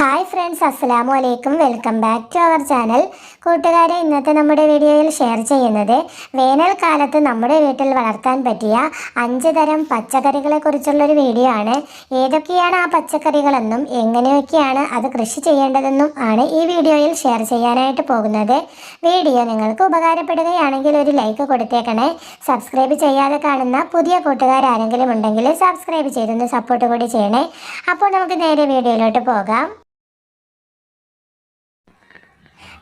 Hi friends അസ്സലാമു അലൈക്കും welcome back to our channel കൂട്ടുകാരെ ഇന്നത്തെ നമ്മുടെ വീഡിയോയിൽ ഷെയർ ചെയ്യുന്നത് വേനൽക്കാലത്ത് നമ്മുടെ വീട്ടിൽ വളർത്താൻ പറ്റിയ അഞ്ച് തരം പച്ചക്കറികളെ കുറിച്ചുള്ളൊരു വീഡിയോ ആണ്. ഏതൊക്കെയാണ് ആ പച്ചക്കറികളെന്നും എങ്ങനെയൊക്കെയാണ് അത് കൃഷി ചെയ്യേണ്ടതെന്നും ആണ് ഈ വീഡിയോയിൽ ഷെയർ ചെയ്യാനായിട്ട് പോകുന്നത്. വീഡിയോ നിങ്ങൾക്ക് ഉപകാരപ്പെടുകയാണെങ്കിൽ ഒരു ലൈക്ക് കൊടുത്തേക്കണേ. സബ്സ്ക്രൈബ് ചെയ്യാതെ കാണുന്ന പുതിയ കൂട്ടുകാരാരെങ്കിലും ഉണ്ടെങ്കിൽ സബ്സ്ക്രൈബ് ചെയ്തൊന്ന് സപ്പോർട്ട് കൂടി ചെയ്യണേ. അപ്പോൾ നമുക്ക് നേരെ വീഡിയോയിലോട്ട് പോകാം.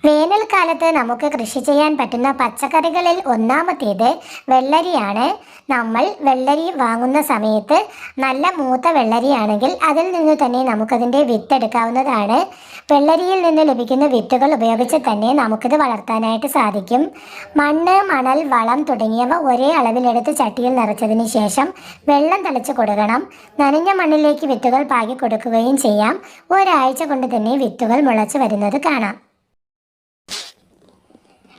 വേനൽക്കാലത്ത് നമുക്ക് കൃഷി ചെയ്യാൻ പറ്റുന്ന പച്ചക്കറികളിൽ ഒന്നാമത്തേത് വെള്ളരിയാണ്. നമ്മൾ വെള്ളരി വാങ്ങുന്ന സമയത്ത് നല്ല മൂത്ത വെള്ളരിയാണെങ്കിൽ അതിൽ നിന്ന് തന്നെ നമുക്കതിന്റെ വിത്തെടുക്കാവുന്നതാണ് വെള്ളരിയിൽ നിന്ന് ലഭിക്കുന്ന വിത്തുകൾ ഉപയോഗിച്ച് തന്നെ നമുക്കിത് വളർത്താനായിട്ട് സാധിക്കും. മണ്ണ് മണൽ വളം തുടങ്ങിയവ ഒരേ അളവിലെടുത്ത് ചട്ടിയിൽ നിറച്ചതിന് ശേഷം വെള്ളം തളിച്ച് കൊടുക്കണം. നനഞ്ഞ മണ്ണിലേക്ക് വിത്തുകൾ പാകി കൊടുക്കുകയും ചെയ്യാം. ഒരാഴ്ച കൊണ്ട് തന്നെ വിത്തുകൾ മുളച്ച് വരുന്നത് കാണാം.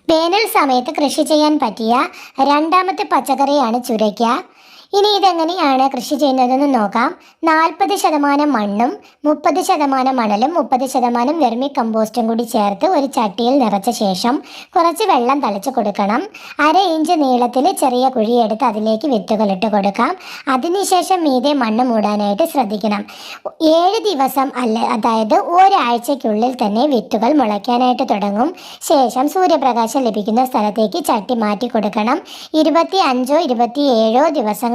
വേനൽ സമയത്ത് കൃഷി ചെയ്യാൻ പറ്റിയ രണ്ടാമത്തെ പച്ചക്കറിയാണ് ചുരയ്ക്ക. ഇനി ഇതെങ്ങനെയാണ് കൃഷി ചെയ്യുന്നതെന്ന് നോക്കാം. നാൽപ്പത് ശതമാനം മണ്ണും മുപ്പത് ശതമാനം മണലും മുപ്പത് ശതമാനം വെർമി കമ്പോസ്റ്റും കൂടി ചേർത്ത് ഒരു ചട്ടിയിൽ നിറച്ച ശേഷം കുറച്ച് വെള്ളം തളിച്ച് കൊടുക്കണം. അര ഇഞ്ച് നീളത്തിൽ ചെറിയ കുഴിയെടുത്ത് അതിലേക്ക് വിത്തുകൾ ഇട്ട് കൊടുക്കാം അതിനുശേഷം മീതെ മണ്ണ് മൂടാനായിട്ട് ശ്രദ്ധിക്കണം. ഏഴ് ദിവസം അല്ല അതായത് ഒരാഴ്ചയ്ക്കുള്ളിൽ തന്നെ വിത്തുകൾ മുളയ്ക്കാനായിട്ട് തുടങ്ങും. ശേഷം സൂര്യപ്രകാശം ലഭിക്കുന്ന സ്ഥലത്തേക്ക് ചട്ടി മാറ്റി കൊടുക്കണം. ഇരുപത്തി അഞ്ചോ ഇരുപത്തി ഏഴോ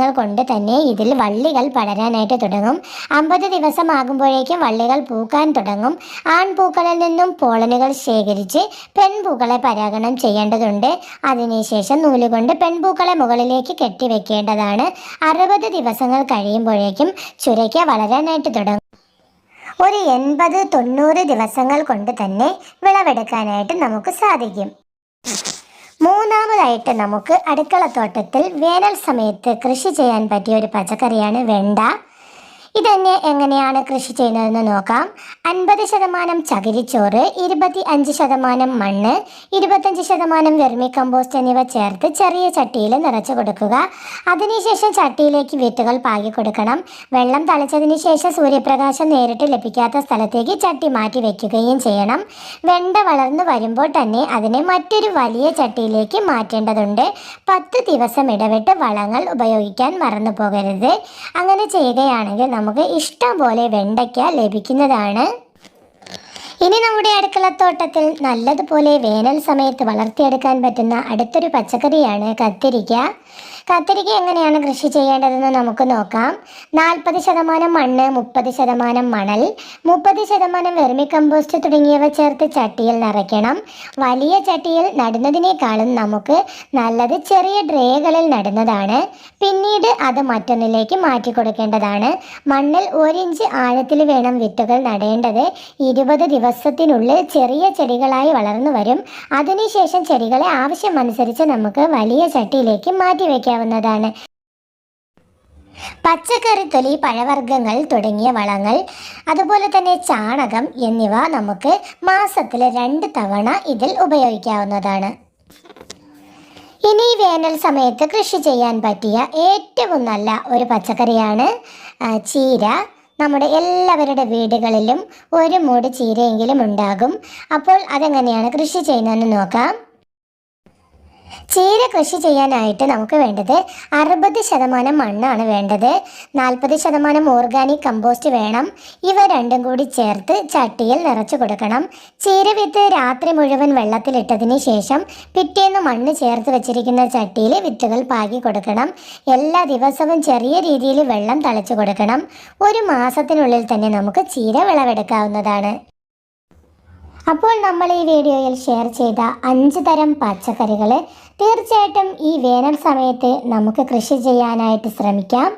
ദിവസങ്ങൾ കൊണ്ട് തന്നെ ഇതിൽ വള്ളികൾ പടരാനായിട്ട് തുടങ്ങും. അമ്പത് ദിവസമാകുമ്പോഴേക്കും വള്ളികൾ പൂക്കാൻ തുടങ്ങും. ആൺപൂക്കളിൽ നിന്നും പോളനുകൾ ശേഖരിച്ച് പെൺപൂക്കളെ പരാഗണം ചെയ്യേണ്ടതുണ്ട്. അതിനുശേഷം നൂലുകൊണ്ട് പെൺപൂക്കളെ മുകളിലേക്ക് കെട്ടിവെക്കേണ്ടതാണ്. അറുപത് ദിവസങ്ങൾ കഴിയുമ്പോഴേക്കും ചുരയ്ക്ക വളരാനായിട്ട് തുടങ്ങും. ഒരു എൺപത് തൊണ്ണൂറ് ദിവസങ്ങൾ കൊണ്ട് തന്നെ വിളവെടുക്കാനായിട്ട് നമുക്ക് സാധിക്കും. മൂന്നാമതായിട്ട് നമുക്ക് അടുക്കളത്തോട്ടത്തിൽ വേനൽ സമയത്ത് കൃഷി ചെയ്യാൻ പറ്റിയ ഒരു പച്ചക്കറിയാണ് വെണ്ട. ഇതന്നെ എങ്ങനെയാണ് കൃഷി ചെയ്യുന്നതെന്ന് നോക്കാം. അൻപത് ശതമാനം ചകിരിച്ചോറ് ഇരുപത്തി അഞ്ച് ശതമാനം മണ്ണ് ഇരുപത്തഞ്ച് ശതമാനം വെർമി കമ്പോസ്റ്റ് എന്നിവ ചേർത്ത് ചെറിയ ചട്ടിയിൽ നിറച്ചു കൊടുക്കുക. അതിനുശേഷം ചട്ടിയിലേക്ക് വിത്തുകൾ പാകി കൊടുക്കണം. വെള്ളം തളിച്ചതിന് ശേഷം സൂര്യപ്രകാശം നേരിട്ട് ലഭിക്കാത്ത സ്ഥലത്തേക്ക് ചട്ടി മാറ്റി വയ്ക്കുകയും ചെയ്യണം. വെണ്ട വളർന്നു വരുമ്പോൾ തന്നെ അതിനെ മറ്റൊരു വലിയ ചട്ടിയിലേക്ക് മാറ്റേണ്ടതുണ്ട്. പത്ത് ദിവസം ഇടവിട്ട് വളങ്ങൾ ഉപയോഗിക്കാൻ മറന്നു പോകരുത് അങ്ങനെ ചെയ്യുകയാണെങ്കിൽ നമുക്ക് ഇഷ്ടം പോലെ വെണ്ടയ്ക്ക ലഭിക്കുന്നതാണ്. ഇനി നമ്മുടെ അടുക്കളത്തോട്ടത്തിൽ നല്ലതുപോലെ വേനൽ സമയത്ത് വളർത്തിയെടുക്കാൻ പറ്റുന്ന അടുത്തൊരു പച്ചക്കറിയാണ് കത്തിരിക്ക. കത്തിരിക്ക എങ്ങനെയാണ് കൃഷി ചെയ്യേണ്ടതെന്ന് നമുക്ക് നോക്കാം. നാൽപ്പത് ശതമാനം മണ്ണ് മുപ്പത് ശതമാനം മണൽ. മുപ്പത് ശതമാനം വെർമി കമ്പോസ്റ്റ് തുടങ്ങിയവ ചേർത്ത് ചട്ടിയിൽ നിറയ്ക്കണം. വലിയ ചട്ടിയിൽ നടുന്നതിനേക്കാളും നമുക്ക് നല്ലത് ചെറിയ ഡ്രേകളിൽ നടുന്നതാണ്. പിന്നീട് അത് മറ്റൊന്നിലേക്ക് മാറ്റി കൊടുക്കേണ്ടതാണ് മണ്ണിൽ ഒരിഞ്ച് ആഴത്തിൽ വേണം വിത്തുകൾ നടേണ്ടത്. ഇരുപത് ദിവസത്തിനുള്ളിൽ ചെറിയ ചെടികളായി വളർന്നു വരും. അതിനുശേഷം ചെടികളെ ആവശ്യമനുസരിച്ച് നമുക്ക് വലിയ ചട്ടിയിലേക്ക് മാറ്റി വയ്ക്കാവുന്നതാണ് പച്ചക്കറിത്തൊലി പഴവർഗങ്ങൾ തുടങ്ങിയ വളങ്ങൾ അതുപോലെ തന്നെ ചാണകം എന്നിവ നമുക്ക് മാസത്തിൽ രണ്ട് തവണ ഇതിൽ ഉപയോഗിക്കാവുന്നതാണ്. ഇനി വേനൽ സമയത്ത് കൃഷി ചെയ്യാൻ പറ്റിയ ഏറ്റവും നല്ല ഒരു പച്ചക്കറിയാണ് ചീര. നമ്മുടെ എല്ലാവരുടെ വീടുകളിലും ഒരു മൂട് ചീരയെങ്കിലും ഉണ്ടാകും. അപ്പോൾ അതെങ്ങനെയാണ് കൃഷി ചെയ്യുന്നതെന്ന് നോക്കാം. ചീര കൃഷി ചെയ്യാനായിട്ട് നമുക്ക് വേണ്ടത് അറുപത് ശതമാനം മണ്ണാണ് വേണ്ടത്. നാൽപ്പത് ശതമാനം ഓർഗാനിക് കമ്പോസ്റ്റ് വേണം. ഇവ രണ്ടും കൂടി ചേർത്ത് ചട്ടിയിൽ നിറച്ചു കൊടുക്കണം. ചീര വിത്ത് രാത്രി മുഴുവൻ വെള്ളത്തിലിട്ടതിന് ശേഷം പിറ്റേന്ന് മണ്ണ് ചേർത്ത് വെച്ചിരിക്കുന്ന ചട്ടിയിൽ വിത്തുകൾ പാകി കൊടുക്കണം. എല്ലാ ദിവസവും ചെറിയ രീതിയിൽ വെള്ളം തളിച്ചു കൊടുക്കണം. ഒരു മാസത്തിനുള്ളിൽ തന്നെ നമുക്ക് ചീര വിളവെടുക്കാവുന്നതാണ്. അപ്പോൾ നമ്മൾ ഈ വീഡിയോയിൽ ഷെയർ ചെയ്ത അഞ്ച് തരം പച്ചക്കറികൾ തീർച്ചയായിട്ടും ഈ വേനൽ സമയത്ത് നമുക്ക് കൃഷി ചെയ്യാനായിട്ട് ശ്രമിക്കാം.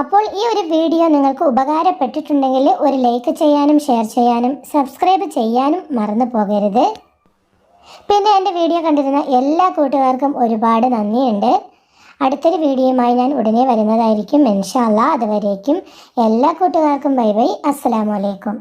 അപ്പോൾ ഈ ഒരു വീഡിയോ നിങ്ങൾക്ക് ഉപകാരപ്പെട്ടിട്ടുണ്ടെങ്കിൽ ഒരു ലൈക്ക് ചെയ്യാനും ഷെയർ ചെയ്യാനും സബ്സ്ക്രൈബ് ചെയ്യാനും മറന്നു പോകരുത്. പിന്നെ എന്റെ വീഡിയോ കണ്ടിരുന്ന എല്ലാ കൂട്ടുകാർക്കും ഒരുപാട് നന്ദിയുണ്ട്. അടുത്തൊരു വീഡിയോയുമായി ഞാൻ ഉടനെ വരുന്നതായിരിക്കും ഇൻഷാല്ല അതുവരേക്കും എല്ലാ കൂട്ടുകാർക്കും ബൈ ബൈ. അസ്സലാമു അലൈക്കും.